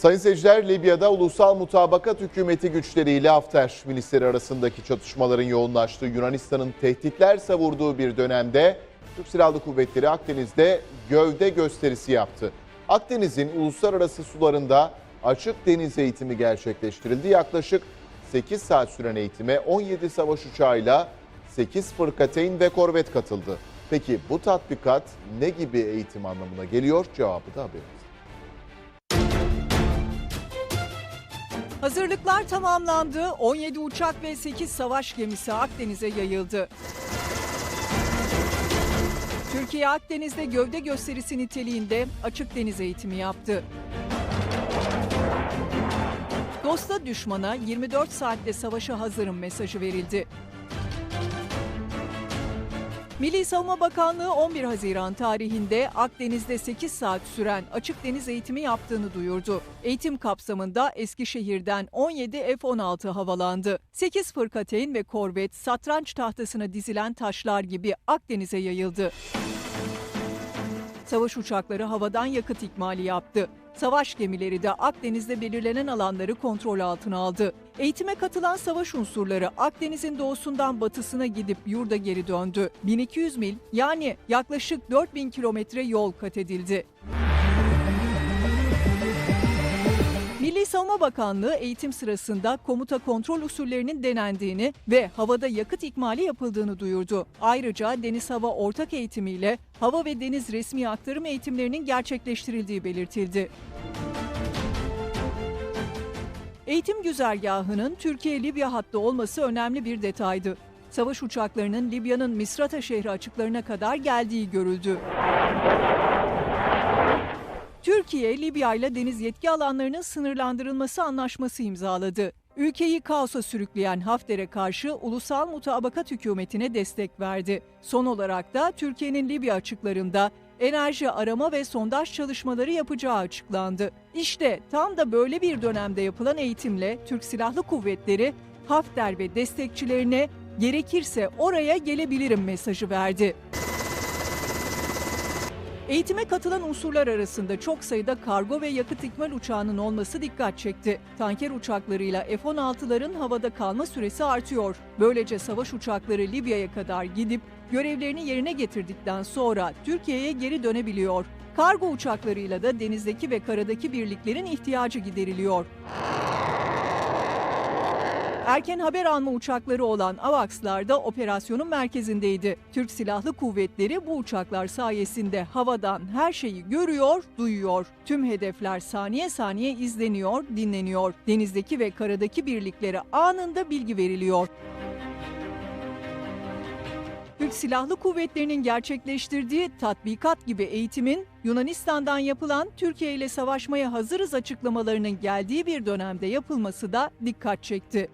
Sayın seyirciler, Libya'da ulusal mutabakat hükümeti güçleriyle Hafter milisleri arasındaki çatışmaların yoğunlaştığı Yunanistan'ın tehditler savurduğu bir dönemde Türk Silahlı Kuvvetleri Akdeniz'de gövde gösterisi yaptı. Akdeniz'in uluslararası sularında açık deniz eğitimi gerçekleştirildi. Yaklaşık 8 saat süren eğitime 17 savaş uçağıyla 8 fırkateyn ve korvet katıldı. Peki bu tatbikat ne gibi eğitim anlamına geliyor? Cevabı da haberimizde. Hazırlıklar tamamlandı. 17 uçak ve 8 savaş gemisi Akdeniz'e yayıldı. Türkiye Akdeniz'de gövde gösterisi niteliğinde açık deniz eğitimi yaptı. Dosta düşmana 24 saatte savaşa hazırım mesajı verildi. Milli Savunma Bakanlığı 11 Haziran tarihinde Akdeniz'de 8 saat süren açık deniz eğitimi yaptığını duyurdu. Eğitim kapsamında Eskişehir'den 17 F-16 havalandı. 8 fırkateyn ve korvet satranç tahtasına dizilen taşlar gibi Akdeniz'e yayıldı. Savaş uçakları havadan yakıt ikmali yaptı. Savaş gemileri de Akdeniz'de belirlenen alanları kontrol altına aldı. Eğitime katılan savaş unsurları Akdeniz'in doğusundan batısına gidip yurda geri döndü. 1200 mil yani yaklaşık 4000 kilometre yol kat edildi. Savunma Bakanlığı eğitim sırasında komuta kontrol usullerinin denendiğini ve havada yakıt ikmali yapıldığını duyurdu. Ayrıca deniz hava ortak eğitimiyle hava ve deniz resmi aktarım eğitimlerinin gerçekleştirildiği belirtildi. Eğitim güzergahının Türkiye-Libya hattı olması önemli bir detaydı. Savaş uçaklarının Libya'nın Misrata şehri açıklarına kadar geldiği görüldü. Türkiye, Libya ile deniz yetki alanlarının sınırlandırılması anlaşması imzaladı. Ülkeyi kaosa sürükleyen Hafter'e karşı ulusal mutabakat hükümetine destek verdi. Son olarak da Türkiye'nin Libya açıklarında enerji arama ve sondaj çalışmaları yapacağı açıklandı. İşte tam da böyle bir dönemde yapılan eğitimle Türk Silahlı Kuvvetleri Hafter ve destekçilerine gerekirse oraya gelebilirim mesajı verdi. Eğitime katılan unsurlar arasında çok sayıda kargo ve yakıt ikmal uçağının olması dikkat çekti. Tanker uçaklarıyla F-16'ların havada kalma süresi artıyor. Böylece savaş uçakları Libya'ya kadar gidip görevlerini yerine getirdikten sonra Türkiye'ye geri dönebiliyor. Kargo uçaklarıyla da denizdeki ve karadaki birliklerin ihtiyacı gideriliyor. Erken haber alma uçakları olan AVAX'lar da operasyonun merkezindeydi. Türk Silahlı Kuvvetleri bu uçaklar sayesinde havadan her şeyi görüyor, duyuyor. Tüm hedefler saniye saniye izleniyor, dinleniyor. Denizdeki ve karadaki birliklere anında bilgi veriliyor. Türk Silahlı Kuvvetleri'nin gerçekleştirdiği tatbikat gibi eğitimin Yunanistan'dan yapılan Türkiye ile savaşmaya hazırız açıklamalarının geldiği bir dönemde yapılması da dikkat çekti.